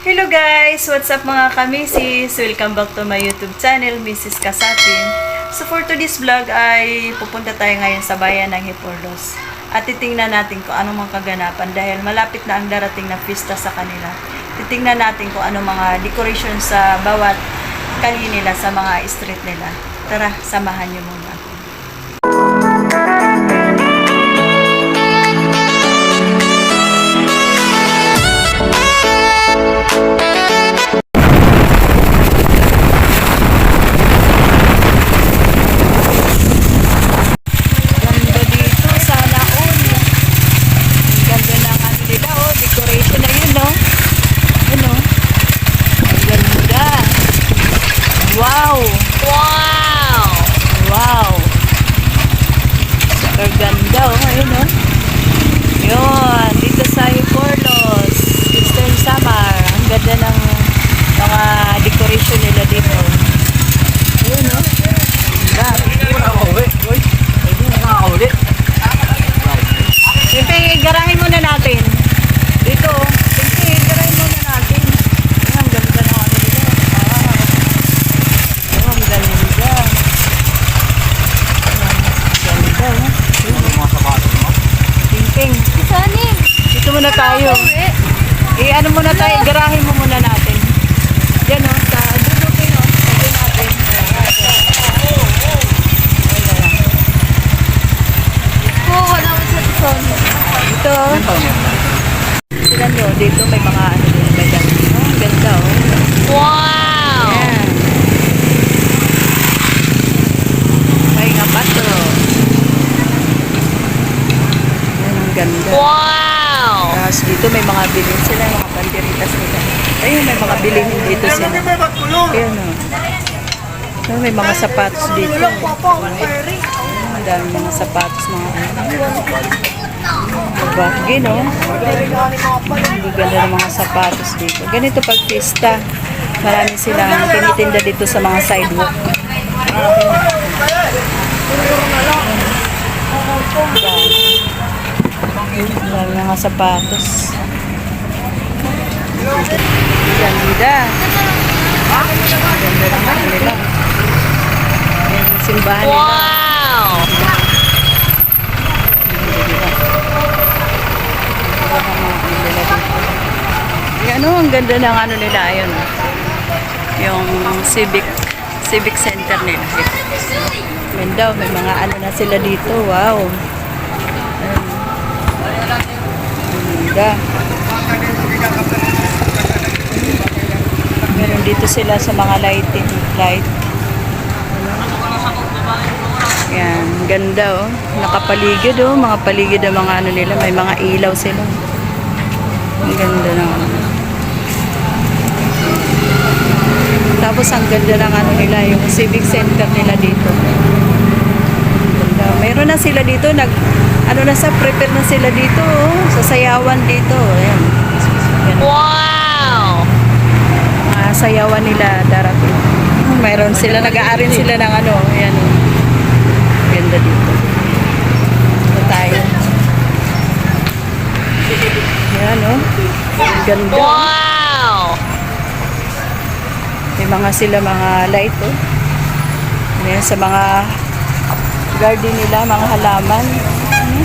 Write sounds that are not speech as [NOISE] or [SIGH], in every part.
Hello guys! What's up mga kamisis? Welcome back to my YouTube channel, Mrs. Kasatin. So for today's vlog ay pupunta tayo ngayon sa bayan ng Hiporlos. At titingnan natin kung anong mga kaganapan dahil malapit na ang darating na pista sa kanila. Titingnan natin kung anong mga decoration sa bawat kali nila sa mga street nila. Tara, samahan niyo muna tayo. Eh, ano muna tayo, igarahin mo muna natin. Yan, oh. Sa dito, Ping, oh. Sabi natin. Oo, naman sa Sani. Ito. Sila no, dito may mga ano din, may dami. Oh, ang ganda, oh. Wow! Ayan. May nga patro. Ayan, ang ganda. Wow! Tapos dito may mga bilhin sila, mga banderitas nila. Ayun, may mga bilhin dito sila. Ayun, oh. Ayun, may mga sapatos dito. Ayun, Ang dami mga sapatos, mga bagay, no? Ang ganda ng mga sapatos dito. Ganito pag pista, marami silang tinitinda dito sa mga sidewalk. Ang dami mga sapatos. Ganda. Ganda ng ano nila. Yan, yung simbahan nila. Wow! Yan oh, ang ganda ng ano nila, ayun. Yung civic civic center nila. Ganda, oh, may mga ano na sila dito. Wow. Ayun. Ganda. Meron dito sila sa mga lighting, light. Yan, ganda oh. Nakapaligid oh, mga paligid ang mga ano nila, may mga ilaw sila. Ang ganda ng ano. Tapos ang ganda ng ano nila, yung civic center nila dito. Meron na sila dito, nag, ano na sa, prepare na sila dito, oh. sasayawan dito. Ayan. Wow! Mga sayawan nila darating. Meron sila, nag-aarin sila ng ano, ayan. Ganda dito. Ito tayo. Ayan, oh. Ganda. Wow! May mga sila mga light, oh. Ayan, sa mga garden nila, mga halaman. Hmm.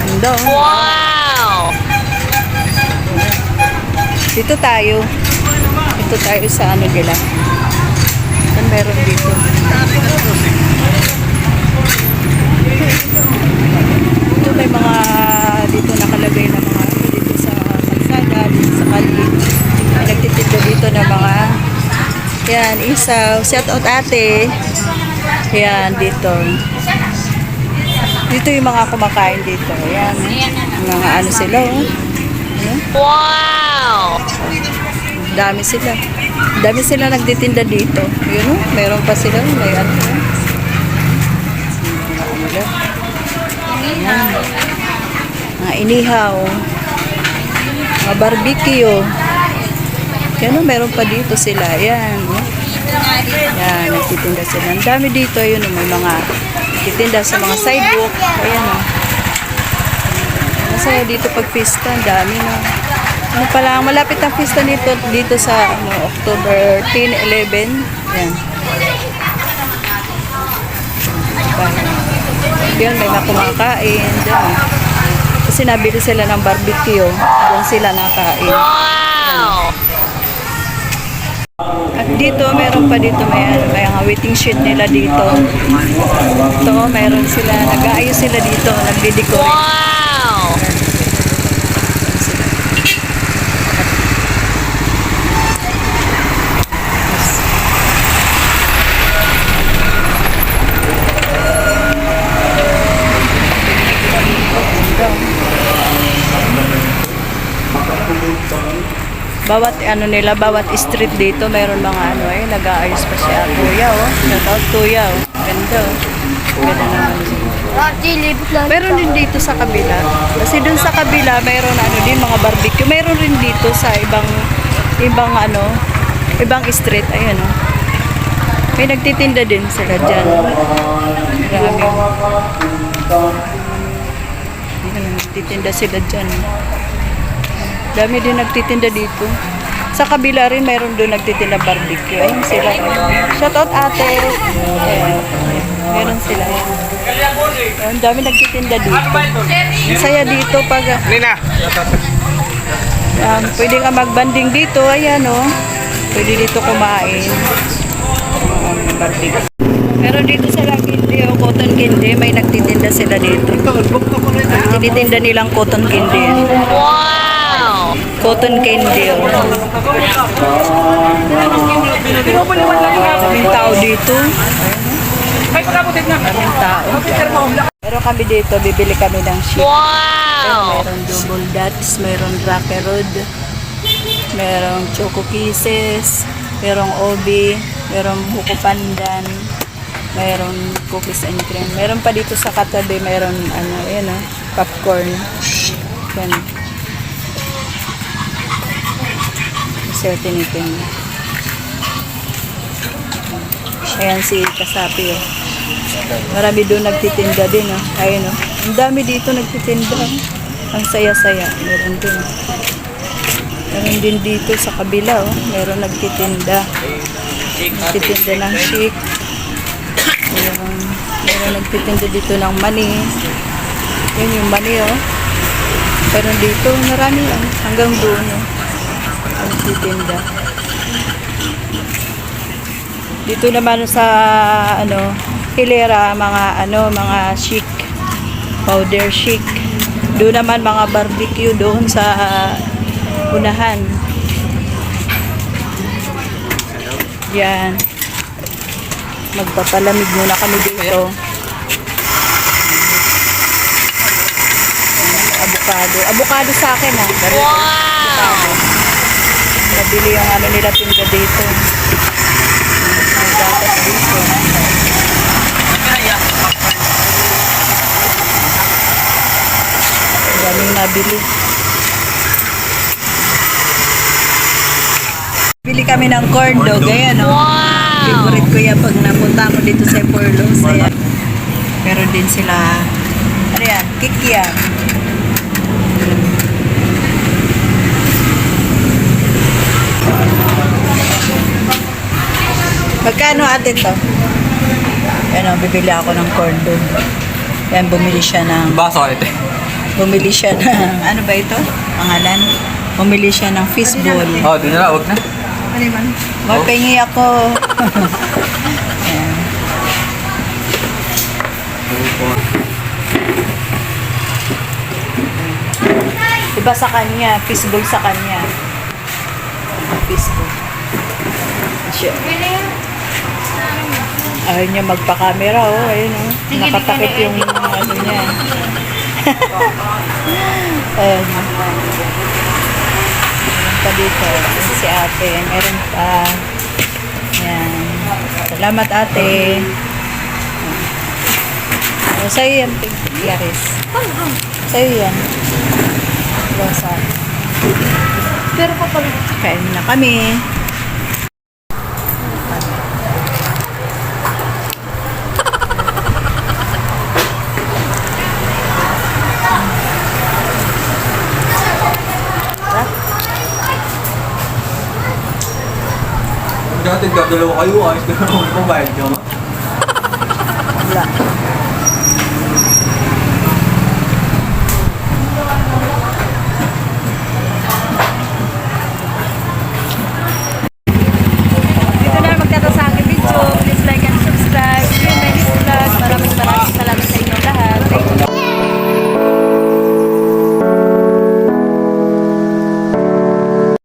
Ganda, oh. Wow! Dito tayo. Dito tayo sa ano nila. Ano meron dito? Dito may mga dito nakalagay na mga ano dito sa kalsada, dito sa kali. May nagtitinda dito na mga yan, isaw. Shout out ate. Yan, dito. Dito yung mga kumakain dito. Yan. Mga ano sila, oh. Wow! Dami sila. Dami sila nagtitinda dito. Yun o, meron pa sila. May ano. Ayan. Mga inihaw. Mga barbecue. Yan meron pa dito sila. Yan. Yan, nagtitinda sila. Ang dami dito. Yun o, may mga nagtitinda sa mga sidewalk. Ayan o. Masaya dito pag pista, ang dami no. Ano pala, malapit ang pista dito, dito sa ano, October 10, 11. Yan. Yan, may mga kumakain. Diyan. Kasi nabili sila ng barbecue. Doon sila nakain. Wow! At dito, meron pa dito, may, may waiting sheet nila dito. Ito, meron sila, nag-aayos sila dito, nagdi-decorate. Wow! Bawat ano nila, bawat street dito, meron mga ano eh, nag-aayos pa siya. Kuya oh, shout out oh. Ganda oh. Ganda naman. Meron din dito sa kabila. Kasi dun sa kabila, meron ano din mga barbecue. Meron rin dito sa ibang ibang ano, ibang street. Ayan oh. May nagtitinda din sila dyan. Marami. Ayan, nagtitinda sila dyan. Dami din nagtitinda dito. Sa kabila rin, mayroon doon nagtitinda barbecue. Ayun sila. Shout out ate. Ayan. Meron sila. Ang dami nagtitinda dito. Ang saya dito pag Nina. um, pwede ka magbanding dito. Ayan o. Pwede dito kumain. Um, barbecue. Pero dito sa Lagindi o cotton candy, may nagtitinda sila dito. Tinitinda nilang cotton candy. Wow! Cotton candy. Daming tao dito. Daming tao. Pero kami dito, bibili kami ng sheet. Wow! Meron double dots, meron road, merong choco kisses, merong obi, merong buko pandan, merong cookies and cream. Meron pa dito sa katabi, meron ano, yan oh, popcorn. Yan. Sir tinitin. Ayan si Kasapi oh. Marami doon nagtitinda din oh. Ayun oh. Ang dami dito nagtitinda. Ang saya-saya. Meron din. Meron din dito sa kabila oh. Meron nagtitinda. Nagtitinda ng chic. Meron, meron nagtitinda dito ng mani. Yan yung mani oh. Pero dito marami lang. Hanggang doon oh. Nagtitinda. Dito naman sa ano, hilera mga ano, mga chic, powder chic. Doon naman mga barbecue doon sa unahan. Yan. Magpapalamig muna kami dito. Avocado. Avocado sa akin ah. Wow! Nabili yung ano nila tinda dito. May gatas dito. Ang daming nabili. Bili kami ng corn dog. Ayan o. Wow! Favorite ko yan pag napunta mo dito sa Porlos. Ayan. Meron din sila, ano yan, kikyan. Magkano ate to? Ano, bibili ako ng corn dog. Yan, bumili siya ng, Baso ito. bumili siya ng, [LAUGHS] ano ba ito? Pangalan? Bumili siya ng fishball. Oh, di na, wag na. Magpingi ako. [LAUGHS] Ayan. Iba sa kanya, fishball sa kanya. Fishball. Siya. Ayaw niya magpa-camera, oh. Ayun, oh. Nakatakip yung ano niya. [LAUGHS] Ayun. Meron pa dito. Si ate. Meron pa. Yan. Salamat ate. Oh, sa'yo yan, Clarice. Sa'yo yan. Rosa. Pero pa pala. Kain na kami. Dati, dadalawa kayo, ayos ka na nyo. Wala.